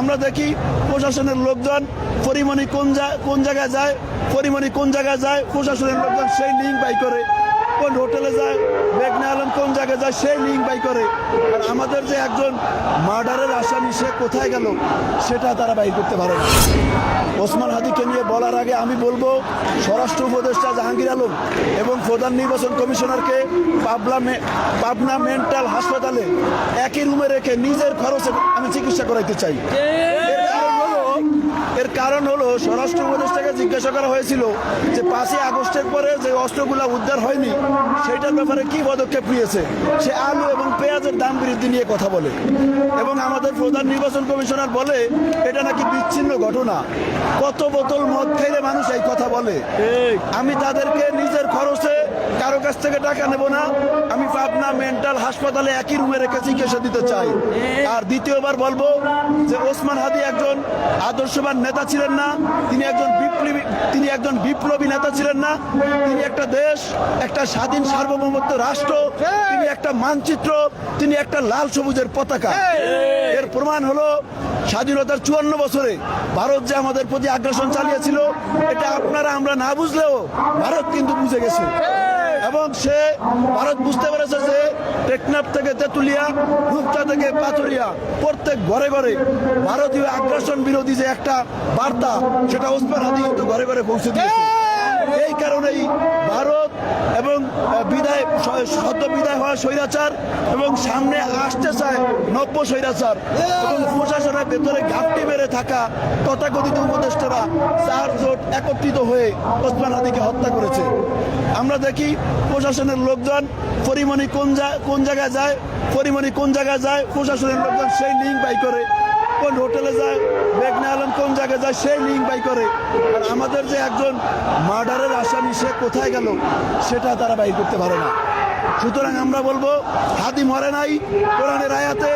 আমরা দেখি প্রশাসনের লোকজন পরিমণি কোন কোন জায়গায় যায়, পরিমণি কোন জায়গায় যায়, প্রশাসনের লোকজন সেই লিঙ্ক বাই করে। কোন হোটেলে যায়, মেঘনা আলম কোন জায়গায় যায়, সেই লিঙ্ক বাই করে। আর আমাদের যে একজন মার্ডারের আসামি, সে কোথায় গেল, সেটা তারা বাই করতে পারে না। আমি বলব, স্বরাষ্ট্র উপদেষ্টা জাহাঙ্গীর আলম এবং প্রধান নির্বাচন কমিশনারকে পাবলা মে- পাবনা মেন্টাল হাসপাতালে একই রুমে রেখে নিজের খরচে আমি চিকিৎসা করাইতে চাই। এর কারণ হলো স্বরাষ্ট্র উপদেষ্টাকে জিজ্ঞাসা করা হয়েছিল যে পাঁচই আগস্টের পরে যে অস্ত্রগুলো উদ্ধার হয়নি, সেইটার ব্যাপারে কি পদক্ষেপ নিয়েছে? সে আলু এবং পেঁয়াজের দাম বৃদ্ধি নিয়ে কথা বলে এবং আমাদের প্রধান নির্বাচন কমিশনার বলে, এটা নাকি বিচ্ছিন্ন ঘটনা। কত বোতল মদ খেলে মানুষ এই কথা বলে। আমি তাদেরকে নিজের খরচে কারও কাছ থেকে টাকা নেব না। আমি পাবনা মেন্টাল হাসপাতালে একই রুমে রেখে চিকিৎসা দিতে চাই। আর দ্বিতীয়বার বলব যে ওসমান হাদি একজন আদর্শবান নেতা ছিলেন না। তিনি একজন বিপ্লবী, তিনি একজন বিপ্লবী নেতা ছিলেন না। তিনি একটা দেশ, একটা স্বাধীন সার্বভৌমত্ব রাষ্ট্র, তিনি একটা মানচিত্র, তিনি একটা লাল সবুজের পতাকা। এর প্রমাণ হলো স্বাধীনতার চুয়ান্ন বছরে ভারত যে আমাদের প্রতি আগ্রাসন চালিয়েছিল, এটা আপনারা আমরা না বুঝলেও ভারত কিন্তু বুঝে গেছে। এবং সে, ভারত বুঝতে পেরেছে যে টেকনাফ থেকে তেতুলিয়া রূপচা থেকে পাথুরিয়া। প্রত্যেক ঘরে ঘরে ভারতীয় আগ্রাসন বিরোধী যে একটা বার্তা সেটা ওসমান হাদি কিন্তু ঘরে ঘরে পৌঁছে দিয়েছে। এই! কারণেই ভারত এবং বিদায় সদ্য বিদায় হওয়া স্বৈরাচার এবং সামনে আসতে চায় নব্য স্বৈরাচার। এবং প্রশাসনের ভেতরে ঘাপটি মেরে থাকা তথাকথিত উপদেষ্টারা চার জোট একত্রিত হয়ে ওসমান হাদিকে হত্যা করেছে। আমরা দেখি প্রশাসনের লোকজন পরিমণি কোন কোন জায়গায় যায়, পরিমণি কোন জায়গায় যায়, প্রশাসনের লোকজন সেই লিঙ্ক বাই করে। কোন হোটেলে যায়, মেঘনা আলম কোন জায়গায় যায়, সেই লিঙ্ক বাই করে। আর আমাদের যে একজন মার্ডারের আসামি, সে কোথায় গেল, সেটা তারা বাই করতে পারে না। সুতরাং আমরা বলব, হাদি মরে নাই, কোরআনের আয়াতে।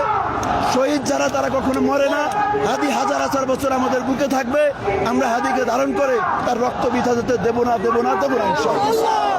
শহীদ যারা, তারা কখনো মরে না। হাদি হাজার হাজার বছর আমাদের বুকে থাকবে। আমরা হাদিকে ধারণ করে তার রক্ত বিধাতে দেবো না দেবো না দেবো না